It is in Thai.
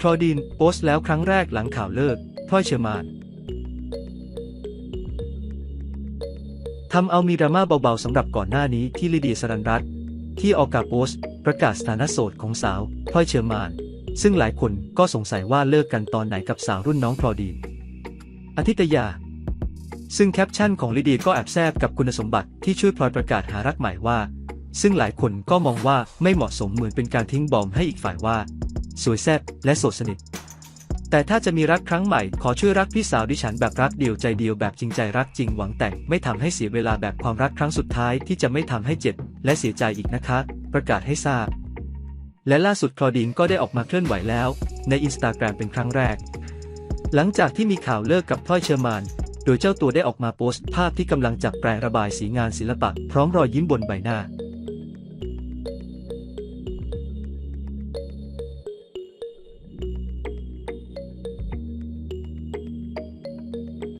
คลอดีนโพสต์แล้วครั้งแรกหลังข่าวเลิกพลอยเชอร์มานทำเอามีดราม่าเบาๆสำหรับก่อนหน้านี้ที่ลิเดียสรันรัตที่ออกกาโพสต์ประกาศสถานะโสดของสาวพลอยเชอร์มาน ซึ่งหลายคนก็สงสัยว่าเลิกกันตอนไหนกับสาวรุ่นน้องคลอดีนอาทิตยา ซึ่งแคปชั่นของลิเดียก็แอบแซบกับคุณสมบัติที่ช่วยพลอยประกาศหารักใหม่ว่า ซึ่งหลายคนก็มองว่าไม่เหมาะสมเหมือนเป็นการทิ้งบอมให้อีกฝ่ายว่า สวยแซ่บและโสดสนิท แต่ถ้าจะมีรักครั้งใหม่ ขอช่วยรักพี่สาวดิฉันแบบรักเดียวใจเดียวแบบจริงใจรักจริงหวังแต่งไม่ทำให้เสียเวลาแบบความรักครั้งสุดท้ายที่จะไม่ทำให้เจ็บ และเสียใจอีกนะคะ ประกาศให้ทราบ และล่าสุดคลอดีนก็ได้ออกมาเคลื่อนไหวแล้ว ในอินสตาแกรมเป็นครั้งแรก หลังจากที่มีข่าวเลิกกับพลอยเชอร์มานโดยเจ้าตัวได้ออกมาโพสต์ภาพที่กำลังจับแปรระบายสีงานศิลปะ พร้อมรอยยิ้มบนใบหน้า